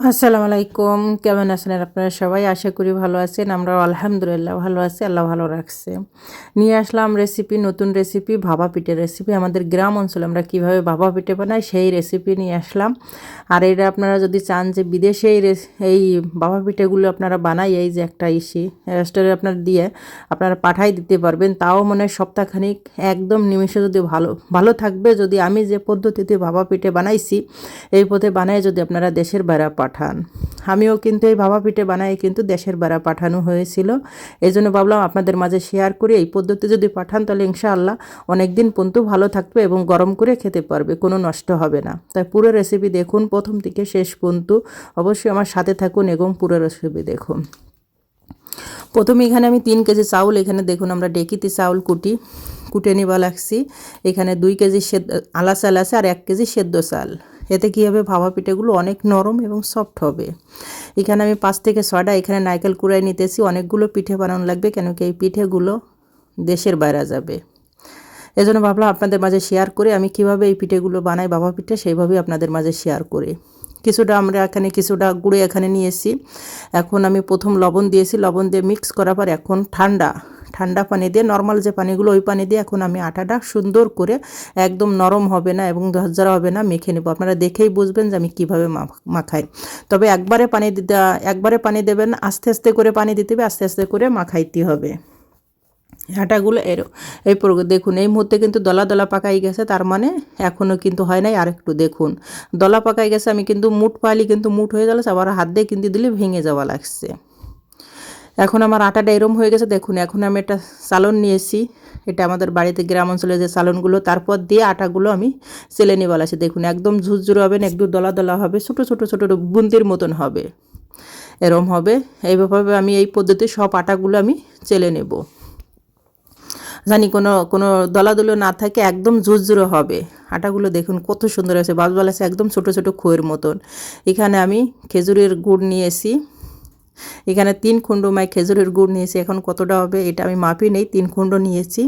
আসসালামু আলাইকুম কেমন আছেন আপনারা সবাই? আশা করি ভালো আছেন। আমরা আলহামদুলিল্লাহ ভালো আছি। আল্লাহ ভালো রাখছে। নিয়ে আসলাম রেসিপি নতুন রেসিপি ভাবা পিঠের রেসিপি আমাদের গ্রাম অঞ্চলে আমরা কীভাবে ভাবা পিঠে বানাই সেই রেসিপি নিয়ে আসলাম। আর এটা আপনারা যদি চান যে বিদেশে এই এই ভাবা পিঠেগুলো আপনারা বানাই, এই যে একটা ইসি রেস্টুরেন্ট আপনার দিয়ে আপনারা পাঠাই দিতে পারবেন। তাও মনে হয় সপ্তাহখানিক একদম নিমিষে যদি ভালো ভালো থাকবে। যদি আমি যে পদ্ধতিতে ভাবা পিঠে বানাইছি, এই পথে বানাই যদি আপনারা দেশের বেড়া পাঠান। আমিও কিন্তু এই ভাবা পিঠে বানাই কিন্তু দেশের বেড়া পাঠানো হয়েছিল। এই জন্য ভাবলাম আপনাদের মাঝে শেয়ার করে। এই পদ্ধতি যদি পাঠান তাহলে ইনশাআল্লাহ অনেক দিন পর্যন্ত ভালো থাকবে এবং গরম করে খেতে পারবে, কোনো নষ্ট হবে না। তাই পুরো রেসিপি দেখুন, প্রথম থেকে শেষ পর্যন্ত। অবশ্যই আমার সাথে থাকুন এবং পুরো রেসিপি দেখুন। প্রথমে এখানে আমি তিন কেজি চাউল, এখানে দেখুন আমরা ডেকিতে চাউল কুটি, কুটে নিবা লাগছি। এখানে দুই কেজি সেদ্ধ আলা চাল আছে আর এক কেজি সেদ্ধ চাল। এতে কী হবে? ভাবা পিঠেগুলো অনেক নরম এবং সফট হবে। এখানে আমি পাঁচ থেকে ছয়টা এখানে নারকেল কুড়াই নিতেছি। অনেকগুলো পিঠে বানানো লাগবে কেন কি এই পিঠেগুলো দেশের বাইরে যাবে। এজন্য ভাবলাম আপনাদের মাঝে শেয়ার করে। আমি কীভাবে এই পিঠেগুলো বানাই বাবা পিঠে সেইভাবেই আপনাদের মাঝে শেয়ার করি। কিছুটা আমরা এখানে কিছুটা গুঁড়ে এখানে নিয়েছি। এখন আমি প্রথম লবণ দিয়েছি। লবণ দিয়ে মিক্স করার পর এখন ঠান্ডা ঠান্ডা পানি দিয়ে নর্মাল যে পানিগুলো ওই পানি দিয়ে এখন আমি আটাটা সুন্দর করে একদম নরম হবে না এবং ঝরঝরা হবে না, মেখে নেব। আপনারা দেখেই বুঝবেন যে আমি কীভাবে মাখাই। তবে একবারে পানি একবারে পানি দেবেন, আস্তে আস্তে করে পানি দিতে হবে, আস্তে আস্তে করে মাখাইতে হবে। আটাগুলো এর, এই দেখুন, এই মুহূর্তে কিন্তু দলা দলা পাকাই গেছে, তার মানে এখনও কিন্তু হয় নাই। আর একটু দেখুন, দলা পাকাই গেছে, আমি কিন্তু মুঠ পাইলি কিন্তু মুঠ হয়ে গেল, আবার হাত দিয়ে কিন্তু দিলে ভেঙে যাওয়া লাগছে। এখন আমার আটাটা এরম হয়ে গেছে, দেখুন, এখন আমি একটা চালন নিয়েছি এটা আমাদের বাড়িতে গ্রাম অঞ্চলে যে চালনগুলো তারপর দিয়ে আটাগুলো আমি চেলে নিয়ে বলাছি দেখুন, একদম ঝুরঝুরে হবে না একদম দলা দলা হবে, ছোটো ছোটো ছোটো বুন্দির মতন হবে। এরম হবে। এইভাবে আমি এই পদ্ধতি সব আটাগুলো আমি চেলে নেব। জানি কোনো কোনো দলাদুলো না থাকে, একদম ঝুরঝুরে হবে। আটাগুলো দেখুন, কত সুন্দর আছে বাজবাল আছে, একদম ছোট ছোট খইয়ের মতন। এখানে আমি খেজুরের গুড় নিয়েছি এখানে তিন খুন্ড মাই খেজুরের গুড় নিয়েছি। এখন কতটা হবে এটা আমি মাপি নেই, তিন খুন্ড নিয়েছি।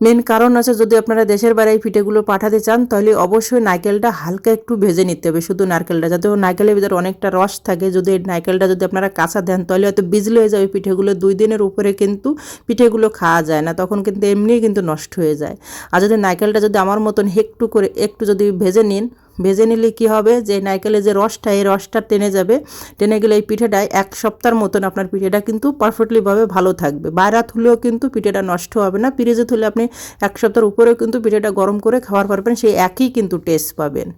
মেন কারণ আছে, যদি আপনারা দেশের বাইরে এই পিঠেগুলো পাঠাতে চান, তাহলে অবশ্যই নারকেলটা হালকা একটু ভেজে নিতে হবে, শুধু নারকেলটা, যাতে নারকেলের ভিতরে অনেকটা রস থাকে। যদি এই নারকেলটা যদি আপনারা কাঁচা দেন, তাহলে হয়তো বিজলে হয়ে যাবে পিঠেগুলো। দুই দিনের উপরে কিন্তু পিঠেগুলো খাওয়া যায় না, তখন কিন্তু এমনিই কিন্তু নষ্ট হয়ে যায়। আর যদি নারকেলটা যদি আমার মতন একটু করে, একটু যদি ভেজে নিন ভেজে নিলে কি হবে? যে নারকেলের যে রসটা, এই রসটা টেনে যাবে। টেনে গেলে এই পিঠেটায় এক সপ্তাহের মতন আপনার পিঠেটা কিন্তু পারফেক্টলিভাবে ভালো থাকবে। বাইরা থুলেও কিন্তু পিঠেটা নষ্ট হবে না। ফ্রিজে থুলে আপনি এক সপ্তাহের উপরেও কিন্তু পিঠেটা গরম করে খাওয়ার পারবেন, সেই একই কিন্তু টেস্ট পাবেন।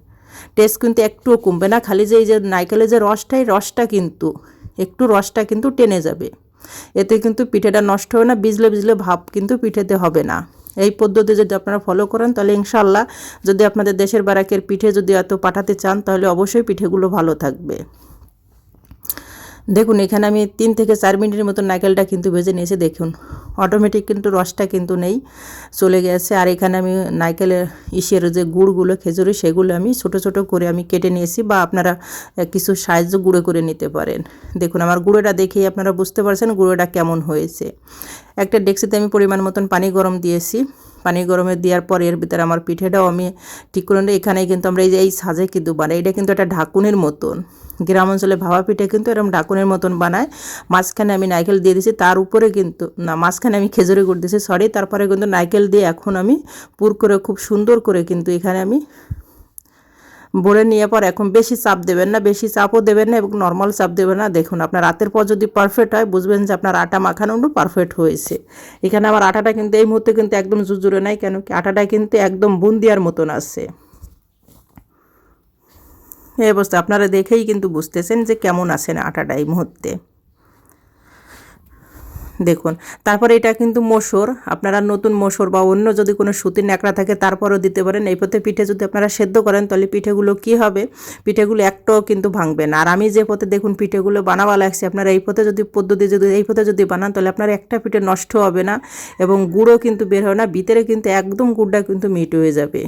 টেস্ট কিন্তু একটুও কমবে না। খালি যে, এই যে নারকেলের যে রসটা, এই রসটা কিন্তু, একটু রসটা কিন্তু টেনে যাবে। এতে কিন্তু পিঠেটা নষ্ট হবে না বিজলে বিজলে ভাব কিন্তু পিঠেতে হবে না। এই পদ্ধতি যদি আপনারা ফলো করেন, তাহলে ইনশাল্লাহ যদি আপনাদের দেশের বারাকের পিঠে যদি এত পাঠাতে চান, তাহলে অবশ্যই পিঠেগুলো ভালো থাকবে। দেখুন, এখানে আমি তিন থেকে চার মিনিটের মতো নারকেলটা কিন্তু ভেজে নিয়েছি, দেখুন। অটোমেটিক কিন্তু রসটা কিন্তু নেই, চলে গেছে। আর এখানে আমি নারকেলের ইসের যে গুড়গুলো খেজুরি সেগুলো আমি ছোট ছোট করে আমি কেটে নিয়েছি, বা আপনারা কিছু সাহায্য গুঁড়ো করে নিতে পারেন। দেখুন, আমার গুঁড়োটা দেখেই আপনারা বুঝতে পারছেন গুঁড়োটা কেমন হয়েছে। একটা ডেক্সিতে আমি পরিমাণ মতন পানি গরম দিয়েছি। পানি গরমে দেওয়ার পর এর ভিতরে আমার পিঠেটাও আমি ঠিক করে নিই। এখানেই কিন্তু আমরা এই যে, এই সাজে কিন্তু বানাই এটা কিন্তু একটা ঢাকুনের মতন গ্রাম অঞ্চলে ভাবা পিঠে কিন্তু এরকম ঢাকুনের মতন বানায় মাঝখানে আমি নাইকেল দিয়ে দিয়েছি তার উপরে কিন্তু, না, মাঝখানে আমি খেজুরি গুড় দিয়েছি সরি তারপরে কিন্তু নাইকেল দিয়ে এখন আমি পুর করে, খুব সুন্দর করে কিন্তু এখানে আমি ভরে নিয়ে পর এখন বেশি চাপ দেবেন না, বেশি চাপও দেবেন না এবং নর্মাল চাপ দেবেন না। দেখুন, আপনার রাতের পর যদি পারফেক্ট হয়, বুঝবেন যে আপনার আটা মাখানোটা পারফেক্ট হয়েছে। এখানে আমার আটাটা কিন্তু এই মুহূর্তে কিন্তু একদম জুজুরে নাই, কেন কি আটাটা কিন্তু একদম বুন্দিয়ার মতন আছে। এই অবস্থা, আপনারা দেখেই কিন্তু বুঝতেছেন যে কেমন আছেন আটাটা এই মুহূর্তে। দেখুন, তারপরে এটা কিন্তু মসুর, আপনারা নতুন মসুর বা অন্য যদি কোনো সুতির ন্যাকড়া থাকে তারপরেও দিতে পারেন। এই পথে পিঠে যদি আপনারা সেদ্ধ করেন, তাহলে পিঠেগুলো কি হবে? পিঠেগুলো একটাও কিন্তু ভাঙবে না। আর আমি যে পথে দেখুন পিঠেগুলো বানাবা লাগছে, আপনারা এই পথে যদি পদ্ধতি যদি, এই পথে যদি বানান, তাহলে আপনার একটা পিঠে নষ্ট হবে না এবং গুঁড়ো কিন্তু বের হবে না, ভিতরে কিন্তু একদম গুড়টা কিন্তু মিট হয়ে যাবে।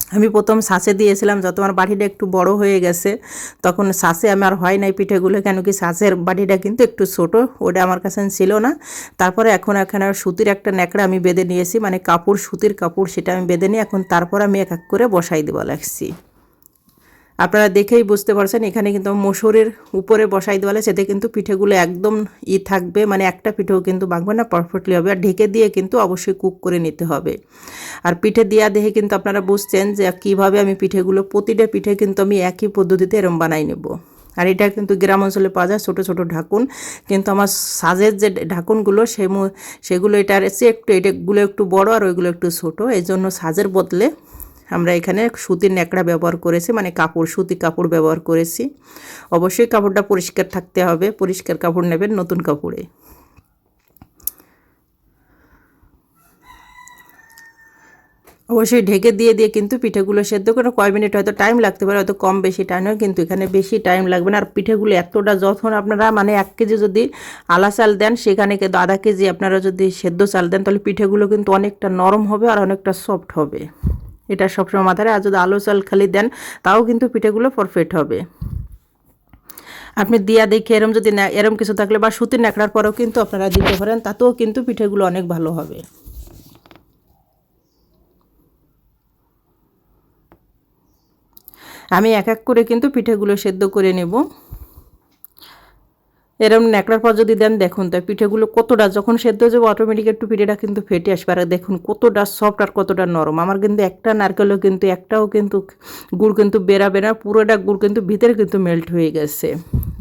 আমি প্রথম শ্বাসে দিয়েছিলাম, যত আমার বাটিটা একটু বড় হয়ে গেছে, তখন শাঁসে আমার হয় নাই পিঠেগুলো, কেন কি শ্বাসের বাটিটা কিন্তু একটু ছোট, ওটা আমার কাছে ছিল না। তারপরে এখন এখানে সুতির একটা ন্যাকড়া আমি বেঁধে নিয়েছি মানে কাপড়, সুতির কাপড় সেটা আমি বেঁধে নিয়ে এখন তারপর আমি এক এক করে বসাই দেওয়া লাগছি আপনারা দেখেই বুঝতে পারছেন, এখানে কিন্তু মসুরের উপরে বসাই দেওয়ালে সেতে কিন্তু পিঠেগুলো একদম ই থাকবে মানে একটা পিঠেও কিন্তু বাঁকবে না পারফেক্টলি হবে। আর ঢেকে দিয়ে কিন্তু অবশ্যই কুক করে নিতে হবে। আর পিঠে দেওয়া দেখে কিন্তু আপনারা বুঝছেন যে কীভাবে আমি পিঠেগুলো, প্রতিটা পিঠে কিন্তু আমি একই পদ্ধতিতে এরম বানাই নেব। আর এটা কিন্তু গ্রাম অঞ্চলে পাওয়া যায়, ছোটো ছোটো ঢাকুন। কিন্তু আমার সাজের যে ঢাকুনগুলো সে সেগুলো এটার চেয়ে একটু, এটাগুলো একটু বড় আর ওইগুলো একটু ছোটো। এই জন্য সাজের বদলে আমরা এখানে সুতির ন্যাকড়া ব্যবহার করেছি মানে কাপড়, সুতি কাপড় ব্যবহার করেছি। অবশ্যই কাপড়টা পরিষ্কার থাকতে হবে, পরিষ্কার কাপড় নেবেন নতুন কাপড়ে। অবশ্যই ঢেকে দিয়ে দিয়ে কিন্তু পিঠেগুলো সেদ্ধ করে কয় মিনিট হয়তো টাইম লাগতে পারে, হয়তো কম বেশি টাইম হয় কিন্তু এখানে বেশি টাইম লাগবে না। আর পিঠেগুলো এতটা যখন আপনারা মানে এক কেজি যদি আলা চাল দেন, সেখানে কিন্তু আধা কেজি আপনারা যদি সেদ্ধ চাল দেন, তাহলে পিঠেগুলো কিন্তু অনেকটা নরম হবে আর অনেকটা সফট হবে। এটা সবসময় মাথায় আর যদি আলো চাল খালি দেন, তাও কিন্তু পিঠেগুলো পারফেক্ট হবে। আপনি দিয়া দেখে এরম যদি এরম কিছু থাকলে বা সুতির ন্যাকড়ার পরেও কিন্তু আপনারা দিতে পারেন, তাতেও কিন্তু পিঠেগুলো অনেক ভালো হবে। আমি এক এক করে কিন্তু পিঠেগুলো সেদ্ধ করে নেব। এরম ন্যাকড়ার পর যদি দেন, দেখুন তাই পিঠেগুলো কতটা, যখন সেদ্ধ যাবে অটোমেটিক একটু পিঠেটা কিন্তু ফেটে আসবে। আর দেখুন, কতটা সফট আর কতটা নরম। আমার কিন্তু একটা নারকেলও কিন্তু, একটাও কিন্তু গুড় কিন্তু বেরাবে না, পুরোটা গুড় কিন্তু ভিতরে কিন্তু মেল্ট হয়ে গেছে।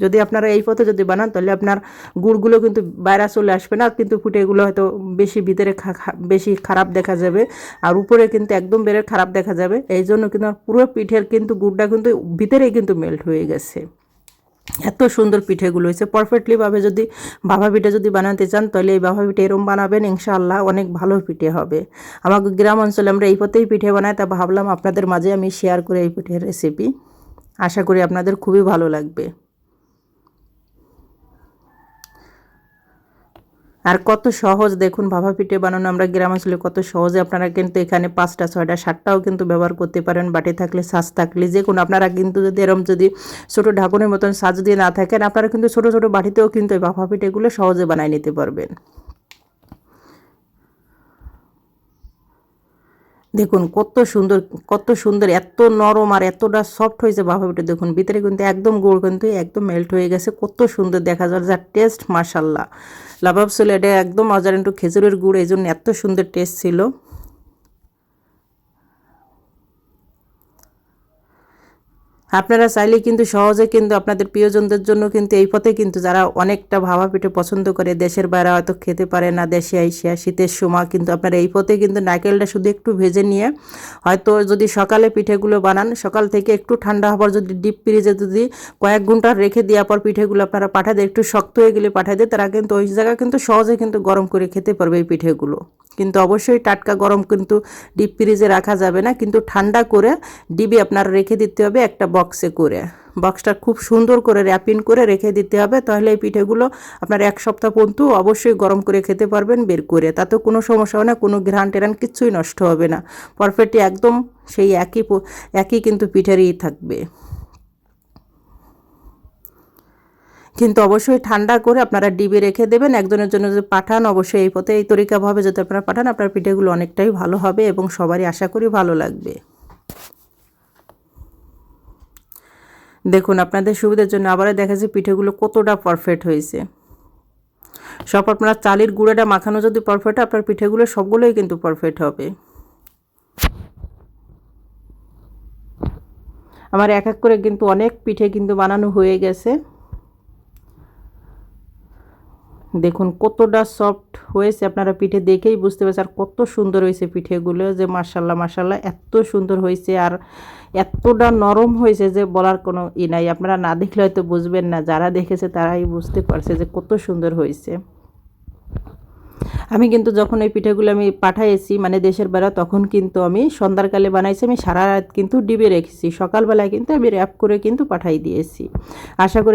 যদি আপনারা এই পথে যদি বানান, তাহলে আপনার গুড়গুলো কিন্তু বাইরে চলে আসবে না, কিন্তু ফুটেগুলো হয়তো বেশি ভিতরে বেশি খারাপ দেখা যাবে আর উপরে কিন্তু একদম বেড়ে খারাপ দেখা যাবে। এই জন্য কিন্তু পুরো পিঠের কিন্তু গুড়টা কিন্তু ভিতরেই কিন্তু মেল্ট হয়ে গেছে। এত সুন্দর পিঠেগুলো হয়েছে। পারফেক্টলিভাবে যদি বাবা পিঠে যদি বানাতে চান, তাহলে এই বাবা পিঠে এরম বানাবেন, ইনশাআল্লাহ অনেক ভালো পিঠে হবে। আমার গ্রাম অঞ্চলে আমরা এই পথেই পিঠে বানাই, তা ভাবলাম আপনাদের মাঝে আমি শেয়ার করে এই পিঠের রেসিপি আশা করি আপনাদের খুবই ভালো লাগবে। আর কত সহজ দেখুন ভাপা পিঠে বানানো আমরা গ্রাম আসলে কত সহজে আপনারা কিন্তু এখানে পাঁচটা, ছয়টা, সাতটাও কিন্তু ব্যবহার করতে পারেন। বাটি থাকলে সাজ থাকলে যে কোনো, আপনারা কিন্তু যদি এরম যদি ছোটো ঢাকুনের মতন সাজ দিয়ে না থাকেন, আপনারা কিন্তু ছোটো ছোটো বাটিতেও কিন্তু এই ভাপা পিঠেগুলো সহজে বানায় নিতে পারবেন। দেখুন, কত সুন্দর কত সুন্দর, এত নরম আর এতটা সফট হয়েছে বাভাবিটা দেখুন, ভিতরে কিন্তু একদম গুড়, কিন্তু একদম মেল্ট হয়ে গেছে। কত সুন্দর দেখা যায় যার টেস্ট মাসাল্লাহ লাভাব ছিল এটা একদম আজার খেজুরের গুড়, এই জন্য এত সুন্দর টেস্ট ছিল। আপনারা চাইলে কিন্তু সহজে কিন্তু আপনাদের প্রিয়জনদের জন্য কিন্তু এই পথে কিন্তু যারা অনেকটা ভাবা পিঠে পছন্দ করে দেশের বাইরে হয়তো খেতে পারে না, দেশে আইসিয়া শীতের সময় কিন্তু আপনারা এই পথে কিন্তু নারকেলটা শুধু একটু ভেজে নিয়ে হয়তো যদি সকালে পিঠেগুলো বানান, সকাল থেকে একটু ঠান্ডা হবার যদি ডিপ ফ্রিজে যদি কয়েক ঘণ্টা রেখে দেওয়ার পর পিঠেগুলো আপনারা পাঠা দেয় একটু শক্ত হয়ে গেলে পাঠাই দেয় তারা কিন্তু ওই জায়গা কিন্তু সহজে কিন্তু গরম করে খেতে পারবে এই পিঠেগুলো। কিন্তু অবশ্যই টাটকা গরম কিন্তু ডিপ ফ্রিজে রাখা যাবে না, কিন্তু ঠান্ডা করে ডিবি আপনারা রেখে দিতে হবে একটা বক্সে করে। বক্সটা খুব সুন্দর করে র্যাপিং করে রেখে দিতে হবে। তাহলে এই পিঠেগুলো আপনার এক সপ্তাহ পর্যন্ত অবশ্যই গরম করে খেতে পারবেন, বের করে। তাতে কোনো সমস্যা হবে না, কোনো ঘ্রান টেরান কিচ্ছুই নষ্ট হবে না। পারফেক্টলি একদম সেই একই একই কিন্তু পিঠেরই থাকবে। কিন্তু অবশ্যই ঠান্ডা করে আপনারা ডিবে রেখে দেবেন। একজনের জন্য যদি পাঠান, অবশ্যই এই পথে এই তরিকাভাবে যদি আপনারা পাঠান, আপনার পিঠেগুলো অনেকটাই ভালো হবে এবং সবারই আশা করি ভালো লাগবে। দেখুন, আপনাদের সুবিধার জন্য আবারও দেখা যায় পিঠেগুলো কতটা পারফেক্ট হয়েছে। সব আপনার চালের গুঁড়োটা মাখানো যদি পারফেক্ট আপনার পিঠেগুলো সবগুলোই কিন্তু পারফেক্ট হবে। আমার এক এক করে কিন্তু অনেক পিঠে কিন্তু বানানো হয়ে গেছে। দেখুন, কতটা সফট হয়েছে আপনারা পিঠে দেখেই বুঝতে পারছেন, আর কত সুন্দর হয়েছে পিঠেগুলো যে মার্শাল্লাহ মার্শাল্লাহ এত সুন্দর হয়েছে, আর এতটা নরম হয়েছে যে বলার কোনো ই নাই। আপনারা না দেখলে হয়তো বুঝবেন না, যারা দেখেছে তারাই বুঝতে পারছে যে কত সুন্দর হয়েছে। আমি কিন্তু যখন এই পিঠেগুলো আমি পাঠাইছি মানে দেশের বেড়া তখন কিন্তু আমি সন্ধ্যারকালে বানাইছি, আমি সারা রাত কিন্তু ডিবে রেখেছি, সকালবেলায় কিন্তু আমি র্যাপ করে কিন্তু পাঠাই দিয়েছি। আশা করি